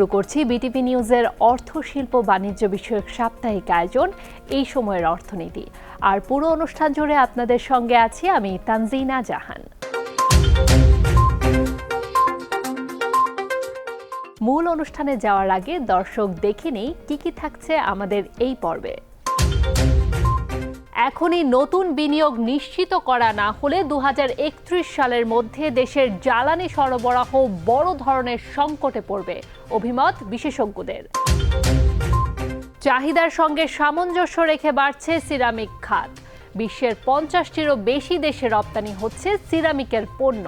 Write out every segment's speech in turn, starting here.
শুরু করছি বিটিপি নিউজের অর্থ, শিল্প, বাণিজ্য বিষয়ক সাপ্তাহিক আয়োজন, এই সময়ের অর্থনীতি। আর পুরো অনুষ্ঠান জুড়ে আপনাদের সঙ্গে আছি আমি তানজিনা জাহান। মূল অনুষ্ঠানে যাওয়ার আগে দর্শক দেখে নেই কি কি থাকছে আমাদের এই পর্বে। এখনই নতুন বিনিয়োগ নিশ্চিত করা না হলে দু হাজার একত্রিশ সালের মধ্যে দেশের জ্বালানি সরবরাহ বড় ধরনের সংকটে পড়বে, অভিমত বিশেষজ্ঞদের। চাহিদার সঙ্গে সামঞ্জস্য রেখে বাড়ছে সিরামিক খাত। বিশ্বের পঞ্চাশটিরও বেশি দেশে রপ্তানি হচ্ছে সিরামিকের পণ্য।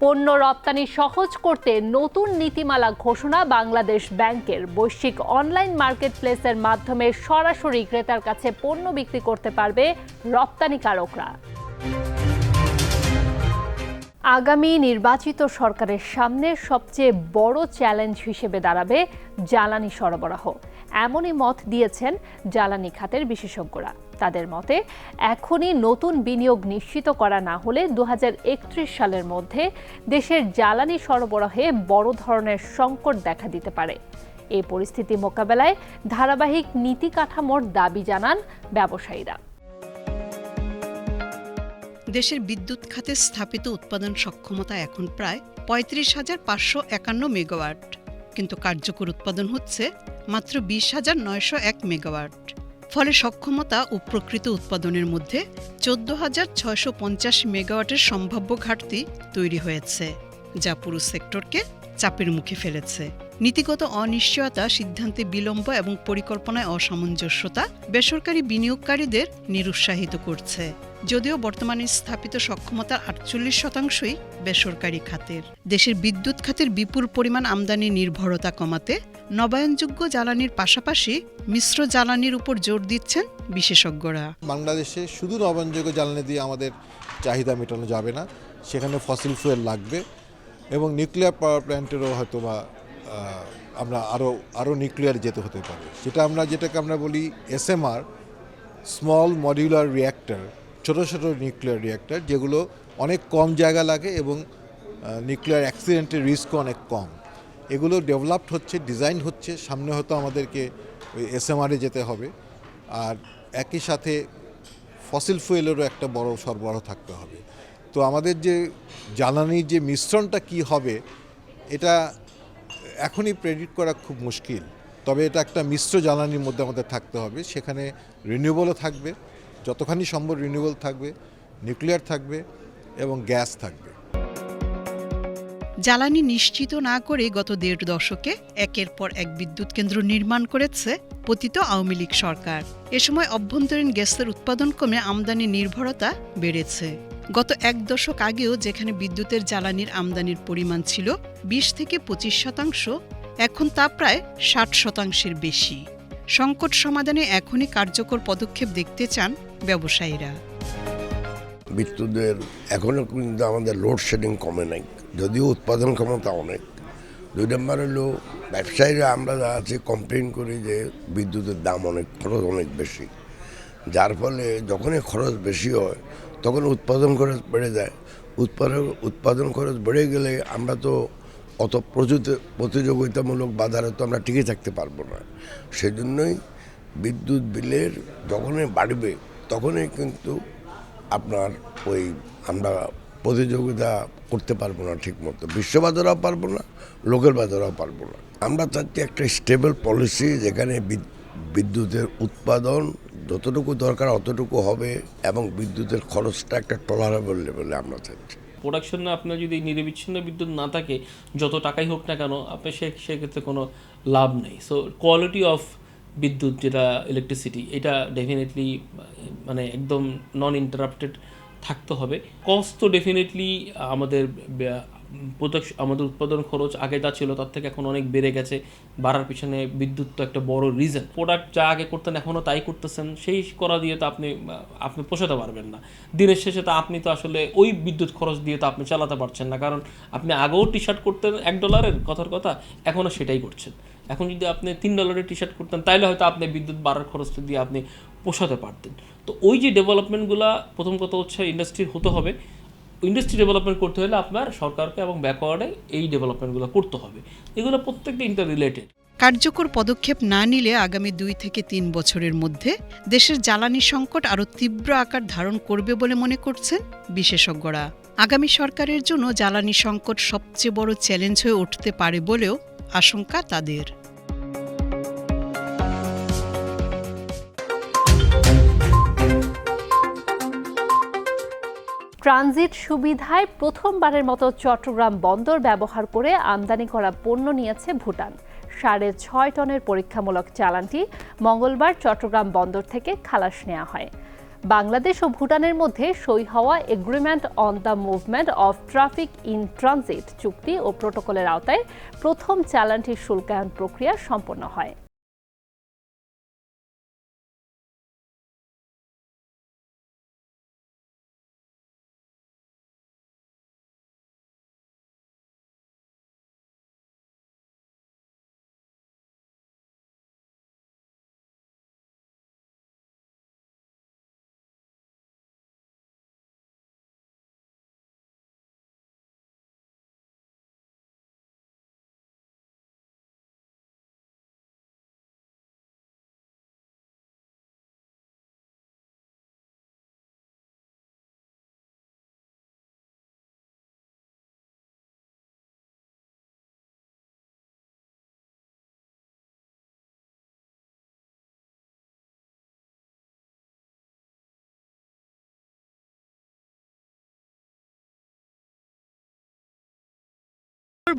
পণ্য রপ্তানি সহজ করতে নতুন নীতিমালা ঘোষণা বাংলাদেশ ব্যাংকের। বৈশ্বিক অনলাইন মার্কেটপ্লেসের মাধ্যমে সরাসরি ক্রেতার কাছে পণ্য বিক্রি করতে পারবে রপ্তানিকারকরা। আগামী নির্বাচিত সরকারের সামনে সবচেয়ে বড় চ্যালেঞ্জ হিসেবে দাঁড়াবে জ্বালানি সরবরাহ। এমনই মত দিয়েছেন জ্বালানি খাতের বিশেষজ্ঞরা। তাদের মতে, এখনই নতুন বিনিয়োগ নিশ্চিত করা না হলে দু হাজার একত্রিশ সালের মধ্যে দেশের জ্বালানি সরবরাহে বড় ধরনের সংকট দেখা দিতে পারে। এই পরিস্থিতি মোকাবেলায় ধারাবাহিক নীতি কাঠামোর দাবি জানান ব্যবসায়ীরা। দেশের বিদ্যুৎ খাতে স্থাপিত উৎপাদন সক্ষমতা এখন প্রায় পঁয়ত্রিশ হাজার পাঁচশো একান্ন মেগাওয়াট। কিন্তু কার্যকর উৎপাদন হচ্ছে মাত্র বিশ হাজার নয়শো এক মেগাওয়াট। ফলে সক্ষমতা ও প্রকৃত উৎপাদনের মধ্যে চোদ্দ হাজার ছয়শো পঞ্চাশ মেগাওয়াটের সম্ভাব্য ঘাটতি তৈরি হয়েছে, যা পুরো সেক্টরকে চাপের মুখে ফেলেছে। নীতিগত অনিশ্চয়তা, সিদ্ধান্তে বিলম্ব এবং পরিকল্পনায় অসামঞ্জস্যতা বেসরকারি বিনিয়োগকারীদের নিরুৎসাহিত করছে। যদিও বর্তমানে স্থাপিত সক্ষমতার আটচল্লিশ শতাংশই বেসরকারি খাতের। দেশের বিদ্যুৎ খাতের বিপুল পরিমাণ আমদানি নির্ভরতা কমাতে নবায়নযোগ্য জ্বালানির পাশাপাশি মিশ্র জ্বালানির উপর জোর দিচ্ছেন বিশেষজ্ঞরা। বাংলাদেশে শুধু নবায়নযোগ্য জ্বালানি দিয়ে আমাদের চাহিদা মেটানো যাবে না, সেখানে ফসিল ফুয়েল লাগবে এবং নিউক্লিয়ার পাওয়ার প্ল্যান্টেরও হয়তো বা আমরা আরও আরও নিউক্লিয়ার যেতে হতে পারে। যেটা আমরা, যেটাকে আমরা বলি এসএমআর, স্মল মডিউলার রিয়্যাক্টর ছোট ছোট নিউক্লিয়ার রিয়্যাক্টর যেগুলো অনেক কম জায়গা লাগে এবং নিউক্লিয়ার অ্যাক্সিডেন্টের রিস্কও অনেক কম। এগুলো ডেভেলপড হচ্ছে ডিজাইন হচ্ছে, সামনে হয়তো আমাদেরকে ওই এসএমআরে যেতে হবে। আর একই সাথে ফসিল ফুয়েলেরও একটা বড় সরবরাহ থাকতে হবে। তো আমাদের যে জ্বালানির যে মিশ্রণটা কি হবে, এটা এখনই প্রেডিক্ট করা খুব মুশকিল। তবে এটা একটা মিশ্র জ্বালানির মধ্যে আমাদের থাকতে হবে। সেখানে রিনিউয়েবলও থাকবে। যতখানি সম্ভব রিনিউয়েবল থাকবে নিউক্লিয়ার থাকবে এবং গ্যাস থাকবে। জ্বালানি নিশ্চিত না করে গত দেড় দশকে একের পর এক বিদ্যুৎ কেন্দ্র নির্মাণ করেছে পতিত আওয়ামী লীগ সরকার। এ সময় অভ্যন্তরীণ গ্যাসের উৎপাদন কমে আমদানি নির্ভরতা বেড়েছে। গত এক দশক আগেও যেখানে বিদ্যুতের জ্বালানির আমদানির পরিমাণ ছিল বিশ থেকে পঁচিশ শতাংশ, এখন তা প্রায় ষাট শতাংশের বেশি। সংকট সমাধানে এখনই কার্যকর পদক্ষেপ দেখতে চান ব্যবসায়ীরা। বিদ্যুতের এখনও কিন্তু আমাদের লোডশেডিং কমে নাই। যদিও উৎপাদন ক্ষমতা অনেক। দুই নম্বর হলো, ব্যবসায়ীরা আমরা যা আছে কমপ্লেন করি যে বিদ্যুতের দাম অনেক, খরচ অনেক বেশি। যার ফলে যখনই খরচ বেশি হয়, তখন উৎপাদন খরচ বেড়ে যায়। উৎপাদন উৎপাদন খরচ বেড়ে গেলে আমরা তো অত প্রতিযোগিতামূলক বাজারে তো আমরা টিকে থাকতে পারব না। সেজন্যই বিদ্যুৎ বিলের যখনই বাড়বে তখনই কিন্তু আপনার ওই আমরা প্রতিযোগিতা করতে পারব না ঠিক মতো বিশ্ববাজারেও পারব না, লোকের বাজারও পারব না। আমরা চাচ্ছি একটা স্টেবল পলিসি যেখানে বিদ- বিদ্যুতের উৎপাদন যতটুকু দরকার অতটুকু হবে এবং বিদ্যুতের খরচটা একটা টলারেবল লেভেলে আমরা চাচ্ছি। প্রোডাকশনে আপনার যদি নিরবিচ্ছিন্ন বিদ্যুৎ না থাকে, যত টাকাই হোক না কেন, আপনার সে, সেক্ষেত্রে কোনো লাভ নেই। সো কোয়ালিটি অফ বিদ্যুৎ যেটা ইলেকট্রিসিটি এটা ডেফিনেটলি মানে একদম নন ইন্টারাপ্টেড থাকতে হবে। কস্ট তো ডেফিনেটলি আমাদের প্রোডাকশন আমাদের উৎপাদন খরচ আগে যা ছিল তার থেকে এখন অনেক বেড়ে গেছে। বাড়ার পিছনে বিদ্যুৎ তো একটা বড় রিজন প্রোডাক্ট যা আগে করতেন এখনও তাই করতেছেন। সেই করা দিয়ে তো আপনি আপনি পোষাতে পারবেন না। দিনের শেষে তো আপনি তো আসলে ওই বিদ্যুৎ খরচ দিয়ে তো আপনি চালাতে পারছেন না। কারণ আপনি আগেও টি শার্ট করতেন এক ডলারের কথার কথা, এখনও সেটাই করছেন। এখন যদি আপনি তিন ডলারের টি শার্ট করতেন তাহলে হয়তো আপনি বিদ্যুৎ বাড়ার খরচটা দিয়ে আপনি পোষাতে পারতেন। তো ওই যে ডেভেলপমেন্টগুলো প্রথম কথা হচ্ছে ইন্ডাস্ট্রির হতে হবে। ইন্ডাস্ট্রি ডেভেলপমেন্ট করতে হলে আপনার সরকারকে এবং ব্যাকওয়ার্ডে এই ডেভেলপমেন্টগুলো করতে হবে। এগুলো প্রত্যেকটা ইন্টার রিলেটেড কার্যকর পদক্ষেপ না নিলে আগামী দুই থেকে তিন বছরের মধ্যে দেশের জ্বালানি সংকট আরও তীব্র আকার ধারণ করবে বলে মনে করছেন বিশেষজ্ঞরা। আগামী সরকারের জন্য জ্বালানি সংকট সবচেয়ে বড় চ্যালেঞ্জ হয়ে উঠতে পারে বলেও আশঙ্কা তাদের। ট্রানজিট সুবিধায় প্রথমবারের মতো চট্টগ্রাম বন্দর ব্যবহার করে আমদানি করা পণ্য নিয়েছে ভুটান। সাড়ে ছয় টনের পরীক্ষামূলক চালানটি মঙ্গলবার চট্টগ্রাম বন্দর থেকে খালাস নেওয়া হয়। বাংলাদেশ ও ভুটানের মধ্যে সই হওয়া agreement on the movement of traffic in transit চুক্তি ও প্রোটোকলের আওতায় প্রথম চালানটির শুল্কায়ন প্রক্রিয়া সম্পন্ন হয়।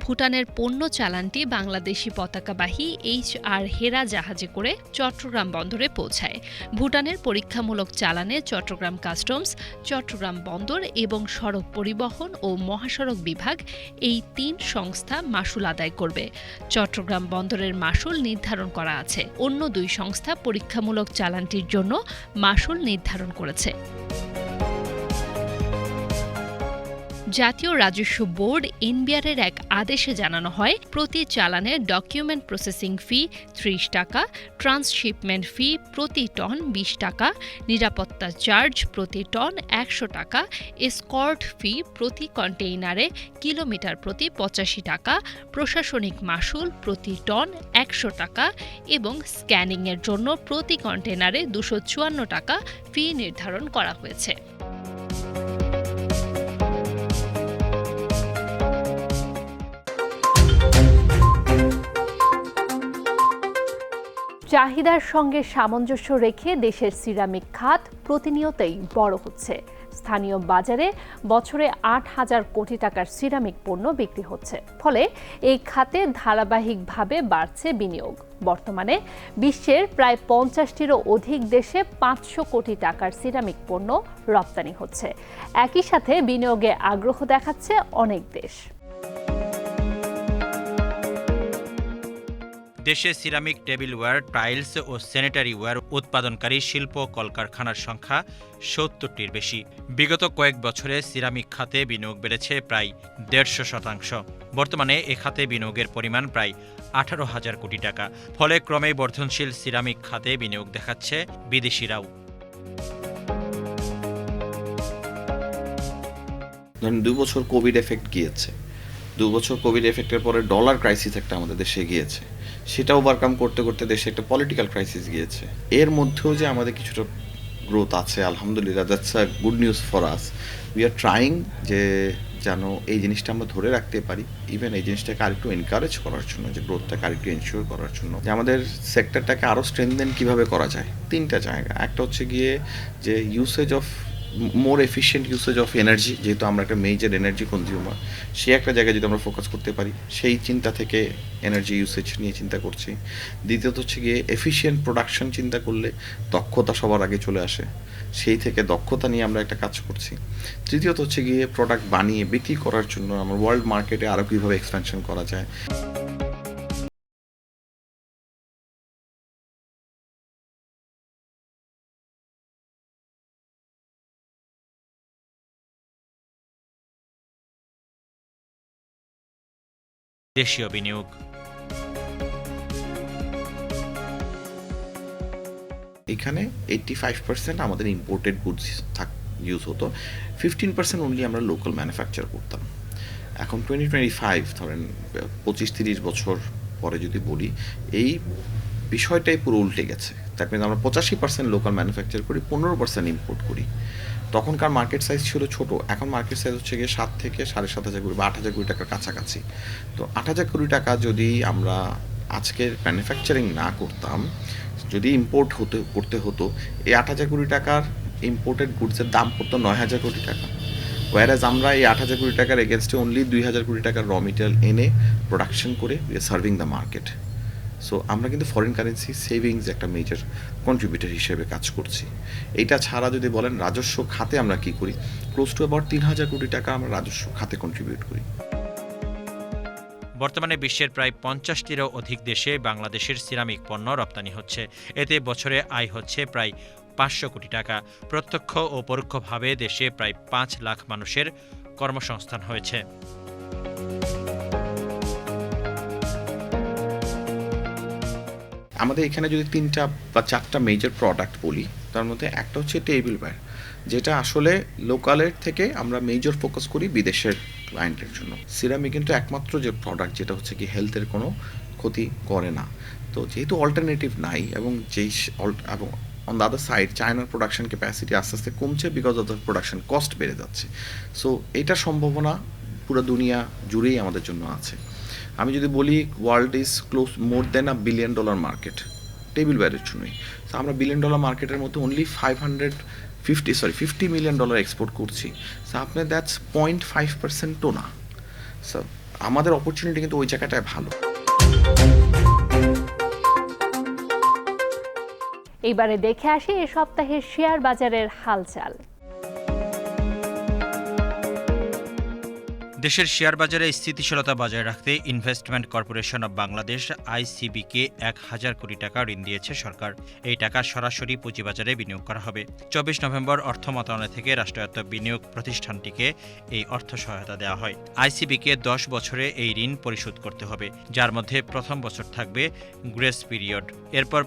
ভুটানের পণ্য চালানটি বাংলাদেশি পতাকাবাহী এইচ আর হেরা জাহাজে করে চট্টগ্রাম বন্দরে পৌঁছায়। ভুটানের পরীক্ষামূলক চালানে চট্টগ্রাম কাস্টমস, চট্টগ্রাম বন্দর এবং সড়ক পরিবহন ও মহাসড়ক বিভাগ এই তিন সংস্থা মাসুল আদায় করবে। চট্টগ্রাম বন্দরের মাসুল নির্ধারণ করা আছে। অন্য দুই সংস্থা পরীক্ষামূলক চালানটির জন্য মাসুল নির্ধারণ করেছে। জাতীয় রাজস্ব বোর্ড এনবিআরের এক আদেশে জানানো হয়, প্রতি চালানে ডকুমেন্ট প্রসেসিং ফি ত্রিশ টাকা, ট্রান্সশিপমেন্ট ফি প্রতি টন বিশ টাকা, নিরাপত্তা চার্জ প্রতি টন একশো টাকা স্কর্ট ফি প্রতি কন্টেইনারে কিলোমিটার প্রতি পঁচাশি টাকা, প্রশাসনিক মাসুল প্রতি টন একশো টাকা এবং স্ক্যানিংয়ের জন্য প্রতি কন্টেইনারে দুশো চুয়ান্ন টাকা ফি নির্ধারণ করা হয়েছে। চাহিদার সঙ্গে সামঞ্জস্য রেখে দেশের সিরামিক খাত প্রতিনিয়তই বড় হচ্ছে। স্থানীয় বাজারে বছরে আট হাজার কোটি টাকার সিরামিক পণ্য বিক্রি হচ্ছে। ফলে এই খাতে ধারাবাহিকভাবে বাড়ছে বিনিয়োগ। বর্তমানে বিশ্বের প্রায় পঞ্চাশটিরও অধিক দেশে পাঁচশো কোটি টাকার সিরামিক পণ্য রপ্তানি হচ্ছে। একই সাথে বিনিয়োগে আগ্রহ দেখাচ্ছে অনেক দেশ। দেশে সিরামিক টেবিলওয়্যার, টাইলস ও স্যানিটারি ওয়্যার উৎপাদনকারী শিল্প কলকারখানার সংখ্যা সত্তরটির বেশি। বিগত কয়েক বছরে সিরামিক খাতে বিনিয়োগ বেড়েছে প্রায় দেড়শো শতাংশ। বর্তমানে এ খাতে বিনিয়োগের পরিমাণ প্রায় আঠারো হাজার কোটি টাকা। ফলে ক্রমেই বর্ধনশীল সিরামিক খাতে বিনিয়োগ দেখাচ্ছে বিদেশিরাও। ধরেন দুই বছর কোভিড এফেক্ট গিয়েছে। দু বছর কোভিড এফেক্টের পরে ডলার ক্রাইসিস একটা আমাদের দেশে গিয়েছে। সেটা ওভারকাম করতে করতে দেশে একটা পলিটিক্যাল ক্রাইসিস গিয়েছে। এর মধ্যেও যে আমাদের কিছুটা গ্রোথ আছে, আলহামদুলিল্লাহ that's a good news for us we are trying যে যেন এই জিনিসটা আমরা ধরে রাখতে পারি। ইভেন এই জিনিসটাকে আরেকটু এনকারেজ করার জন্য, যে গ্রোথটাকে আরেকটু এনশিওর করার জন্য। যে আমাদের সেক্টরটাকে আরও স্ট্রেংথেন কীভাবে করা যায়, তিনটা জায়গা। একটা হচ্ছে গিয়ে যে usage of more efficient usage of energy যেহেতু আমরা একটা মেজর এনার্জি কনজিউমার সে একটা জায়গায় যদি আমরা ফোকাস করতে পারি, সেই চিন্তা থেকে এনার্জি ইউসেজ নিয়ে চিন্তা করছি। দ্বিতীয়ত হচ্ছে গিয়ে এফিশিয়েন্ট প্রোডাকশন চিন্তা করলে দক্ষতা সবার আগে চলে আসে। সেই থেকে দক্ষতা নিয়ে আমরা একটা কাজ করছি। তৃতীয়ত হচ্ছে গিয়ে প্রোডাক্ট বানিয়ে বিক্রি করার জন্য আমরা ওয়ার্ল্ড মার্কেটে আরও কীভাবে এক্সপেনশন করা যায়। দেশীয় বিনিয়োগ। এখানে এইট্টি ফাইভ পার্সেন্ট আমাদের ইম্পোর্টেড গুডস থাক ইউজ হতো। ফিফটিন পার্সেন্ট অনলি আমরা লোকাল ম্যানুফ্যাকচার করতাম। এখন টোয়েন্টি টোয়েন্টি ফাইভ ধরেন, পঁচিশ তিরিশ বছর পরে যদি বলি, এই বিষয়টাই পুরো উল্টে গেছে। দ্যাট মিনস আমরা পঁচাশি পার্সেন্ট লোকাল ম্যানুফ্যাকচার করি, পনেরো পার্সেন্ট ইম্পোর্ট করি। তখনকার মার্কেট সাইজ ছিল ছোট, এখন মার্কেট সাইজ হচ্ছে গিয়ে সাত থেকে সাড়ে সাত হাজার কোটি বা আট হাজার কোটি টাকার কাছাকাছি। তো আট হাজার কোটি টাকা যদি আমরা আজকের ম্যানুফ্যাকচারিং না করতাম, যদি ইম্পোর্ট হতে, করতে হতো, এই আট হাজার কোটি টাকার ইম্পোর্টেড গুডসের দাম পড়তো নয় হাজার কোটি টাকা। ওয়ারাজ আমরা এই আট হাজার কোটি টাকার এগেনস্টে অনলি দুই হাজার কোটি টাকার র মেটেরিয়াল এনে প্রোডাকশন করে we are serving the market so আমরা কিন্তু ফরেন কারেন্সি সেভিংস একটা মেজর কন্ট্রিবিউটার হিসেবে কাজ করছি। এটা ছাড়া যদি বলেন রাজস্ব খাতে আমরা কি করি? ক্লোজ টু অ্যাবাউট তিন হাজার কোটি টাকা আমরা রাজস্ব খাতে কন্ট্রিবিউট করি। বর্তমানে বিশ্বের প্রায় পঞ্চাশটিরও অধিক দেশে বাংলাদেশের সিরামিক পণ্য রপ্তানি হচ্ছে। এতে বছরে আয় হচ্ছে প্রায় পাঁচশো কোটি টাকা। প্রত্যক্ষ ও পরোক্ষভাবে দেশে প্রায় পাঁচ লাখ মানুষের কর্মসংস্থান হয়েছে। আমাদের এখানে যদি তিনটা বা চারটা মেজর প্রোডাক্ট বলি, তার মধ্যে একটা হচ্ছে টেবিল ওয়্যার যেটা আসলে লোকালের থেকে আমরা মেজর ফোকাস করি বিদেশের ক্লায়েন্টের জন্য। সিরামি কিন্তু একমাত্র যে প্রোডাক্ট যেটা হচ্ছে কি হেলথের কোনো ক্ষতি করে না। তো যেহেতু অল্টারনেটিভ নাই এবং যেই এবং অন দ্য আদার সাইড চায়নার প্রোডাকশন ক্যাপাসিটি আস্তে আস্তে কমছে because of the production cost বেড়ে যাচ্ছে। সো এটা সম্ভাবনা পুরো দুনিয়া জুড়েই আমাদের জন্য আছে। আমি যদি বলি world is close more than a billion dollar market table ওয়্যারের জন্যই তো আমরা বিলিয়ন ডলার মার্কেটের মধ্যে only five hundred fifty sorry fifty million dollar export করছি। সো আপনি দ্যাটস পয়েন্ট ফাইভ পার্সেন্টও না সো আমাদের অপরচুনিটি কিন্তু ওই জায়গাটায় ভালো। এইবারে দেখে আসি এ সপ্তাহের শেয়ার বাজারের হালচাল। দেশের শেয়ার বাজারে স্থিতিশীলতা বজায় রাখতে ইনভেস্টমেন্ট কর্পোরেশন অব বাংলাদেশ, আইসিবিকে এক হাজার কোটি টাকা ঋণ দিয়েছে সরকার। এই টাকা সরাসরি পুঁজিবাজারে বিনিয়োগ করা হবে। চব্বিশ নভেম্বর অর্থ মন্ত্রণালয় থেকে রাষ্ট্রায়ত্ত বিনিয়োগ প্রতিষ্ঠানটিকে এই অর্থ সহায়তা দেওয়া হয়। আইসিবিকে দশ বছরে এই ঋণ পরিশোধ করতে হবে, যার মধ্যে প্রথম বছর থাকবে গ্রেস পিরিয়ড। এরপর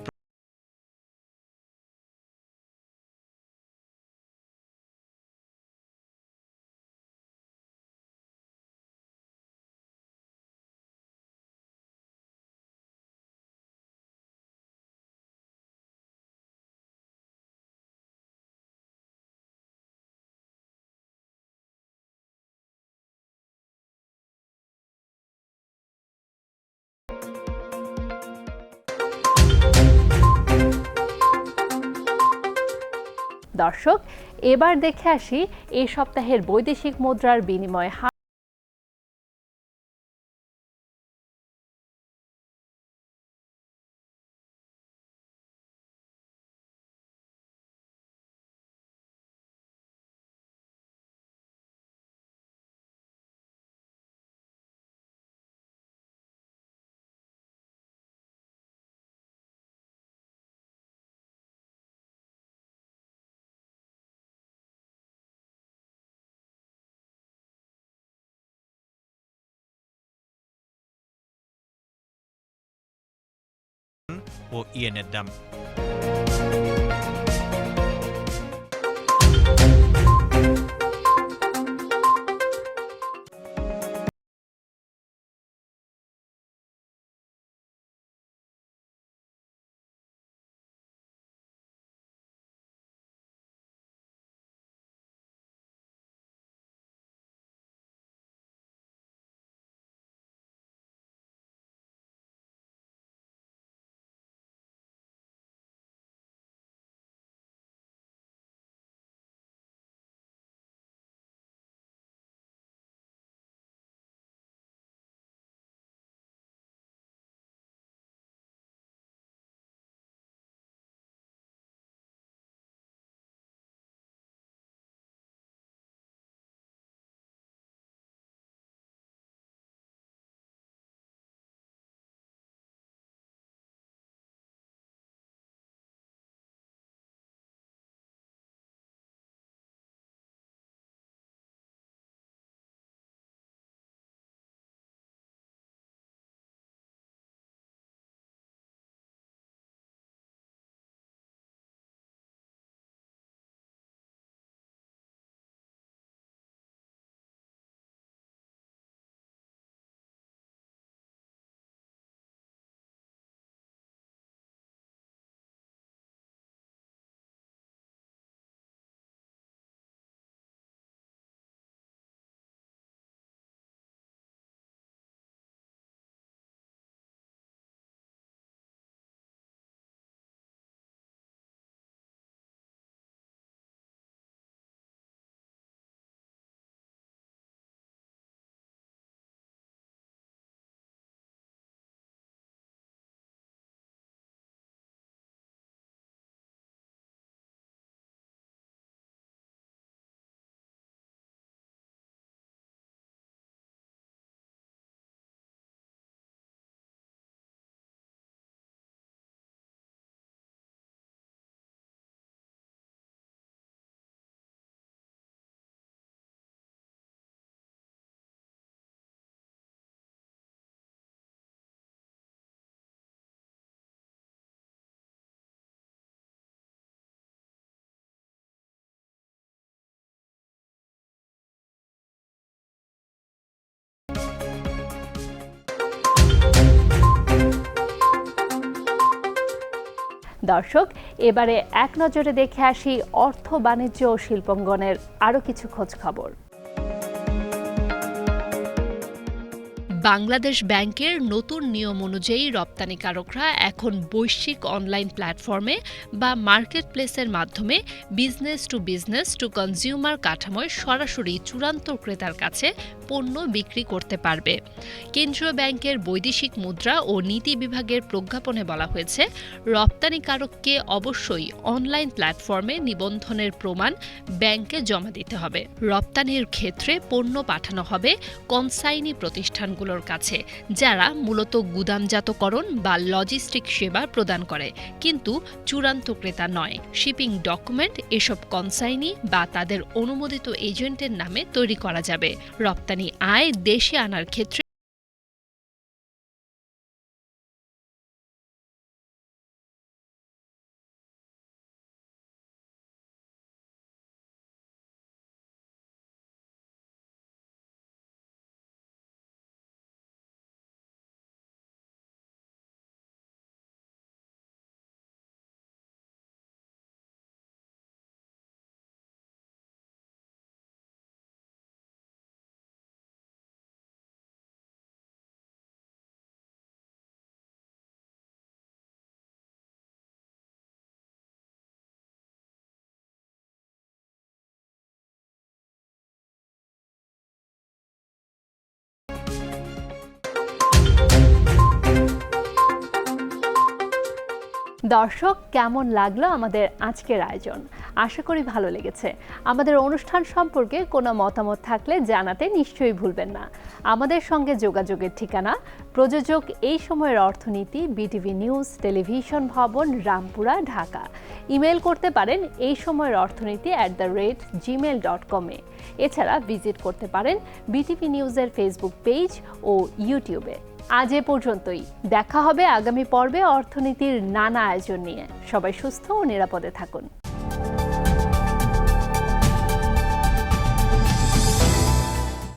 দর্শক এবার দেখে আসি এই সপ্তাহের বৈদেশিক মুদ্রার বিনিময় হার ও ইয়েনের দর্শক এবারে এক নজরে দেখে আসি অর্থ বাণিজ্য ও শিল্পঙ্গনের আরও কিছু খোঁজ খবর বাংলাদেশ ব্যাংকের নতুন নিয়ম অনুযায়ী রপ্তানিকারকরা এখন বৈশ্বিক অনলাইন প্ল্যাটফর্মে বা মার্কেট প্লেসের মাধ্যমে business to business to consumer কাঠামোয় সরাসরি চূড়ান্ত ক্রেতার কাছে পণ্য বিক্রি করতে পারবে। কেন্দ্রীয় ব্যাংকের বৈদেশিক মুদ্রা ও নীতি বিভাগের প্রজ্ঞাপনে বলা হয়েছে রপ্তানিকারককে অবশ্যই অনলাইন প্ল্যাটফর্মে নিবন্ধনের প্রমাণ ব্যাংকে জমা দিতে হবে। রপ্তানির ক্ষেত্রে পণ্য পাঠানো হবে কনসাইনি প্রতিষ্ঠানগুলোর কাছে, যারা মূলত গুদামজাতকরণ বা লজিস্টিক সেবা প্রদান করে। কিন্তু চূড়ান্ত ক্রেতা নয়, শিপিং ডকুমেন্ট, এসব কনসাইনি বা তাদের অনুমোদিত এজেন্টের নামে তৈরি করা যাবে। রপ্তানি আয় দেশে আনার ক্ষেত্রে দর্শক, কেমন লাগল আমাদের আজকের আয়োজন? আশা করি ভালো লেগেছে। আমাদের অনুষ্ঠান সম্পর্কে কোনো মতামত থাকলে জানাতে নিশ্চয়ই ভুলবেন না। আমাদের সঙ্গে যোগাযোগের ঠিকানা, প্রযোজক এই সময়ের অর্থনীতি, বিটিভি নিউজ, টেলিভিশন ভবন, রামপুরা, ঢাকা। ইমেল করতে পারেন এই সময়ের অর্থনীতি at the rate gmail dot com এছাড়া ভিজিট করতে পারেন বিটিভি নিউজের ফেসবুক পেজ ও ইউটিউবে আজ এ পর্যন্তই। দেখা হবে আগামী পর্বে অর্থনীতির নানা আয়োজন নিয়ে। সবাই সুস্থ ও নিরাপদে থাকুন।